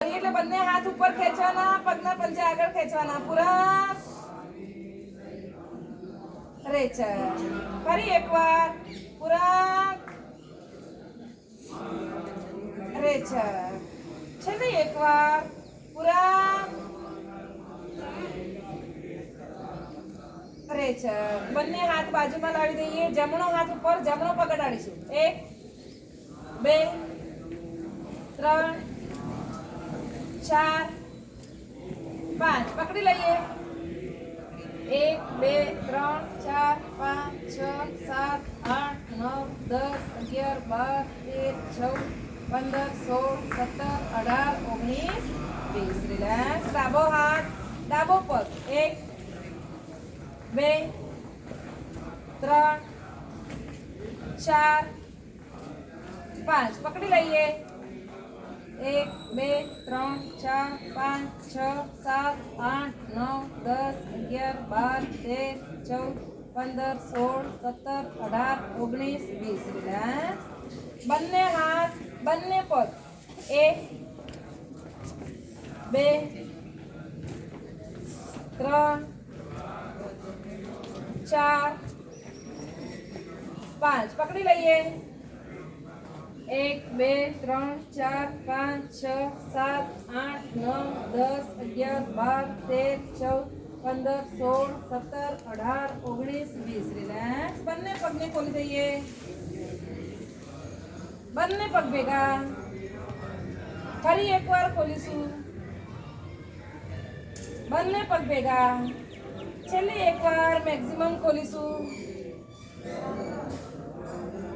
એટલે બંને હાથ ઉપર ખેંચવાના, પગના પંજા આગળ ખેંચવાના. પૂરા. રેચર ફરી એકવાર. પૂરા. રેચર છેલ્લે એકવાર. પૂરા. રેચર બંને હાથ બાજુમાં લાવી દઈએ. જમણો હાથ ઉપર જમણો પગ અડાડીશું એક, બે, ત્રણ ચાર, પાંચ. પકડી લઈએ. એક, બે, ત્રણ, ચાર, પાંચ, છ, સાત, આઠ, નવ, દસ, અગિયાર, બાર, તેર, ચૌદ, પંદર, સોળ, સત્તર, અઢાર, ઓગણીસ વીસ રિલેક્સ ડાબો હાથ. ડાબો પગ. એક, બે, ત્રણ, ચાર, પાંચ. પકડી લઈએ. એક બે ત્રણ ચાર પાંચ છ સાત આઠ નવ દસ અગિયાર બાર તેર ચૌદ પંદર સોળ સત્તર અઢાર ઓગણીસ વીસ રિલેક્સ બંને હાથ બંને પગ એક બે ત્રણ ચાર પાંચ પકડી લઈએ એક બે ત્રણ ચાર પાંચ છ સાત આઠ નવ દસ અગિયાર બાર તેર ચૌદ પંદર સોળ સત્તર અઢાર ઓગણીસ વીસ રિલેક્સ બંને પગને ખોલી દઈએ બંને પગ ભેગા ફરી એકવાર ખોલીશું બંને પગ ભેગા છેલ્લે એકવાર મેક્સિમમ ખોલીશું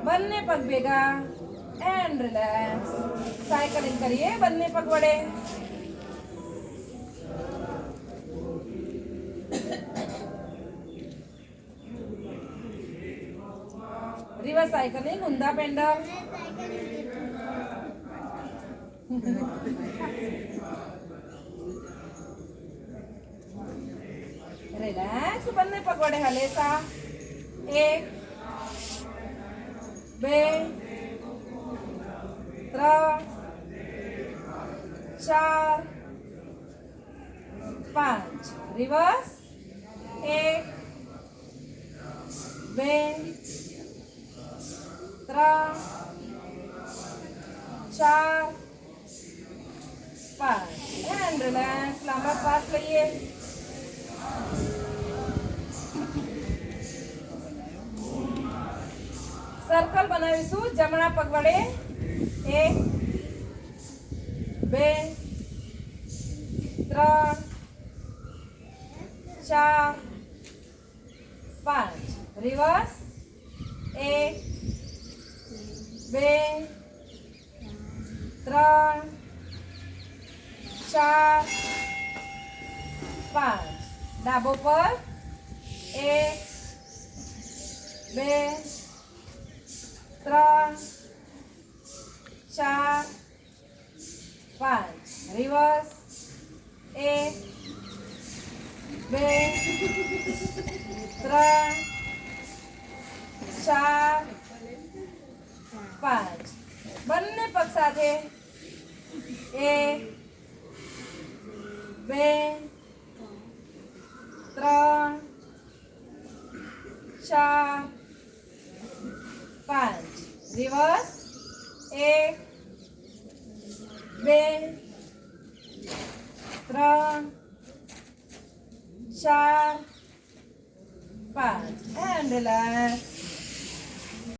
બંને પગ ભેગા एंड रिलैक्स साइकिलिंग करिए बनने पकवड़े रिवर्स साइकिलिंग उंदा पेंडल रिलैक्स बनने पकवड़े हलेसा एक बे ત્રણ, ચાર, પાંચ. રિવર્સ? એક, બે, ત્રણ, ચાર, પાંચ. એન્ડ રિલેક્સ લાંબા શ્વાસ લઈએ. સર્કલ બનાવીશું, જમણા પગ વડે. એક, બે, ત્રણ, ચાર, પાંચ. રિવર્સ એક, બે, ત્રણ, ચાર, પાંચ. ડાબો પર. એક, બે, ત્રણ ચાર, પાંચ. રિવર્સ. એક, બે, ત્રણ, ચાર, પાંચ. બંને પગ સાથે. એક, બે, ત્રણ, ચાર, પાંચ. Reverse. E, B, Tra, Sha, Pa. And relax.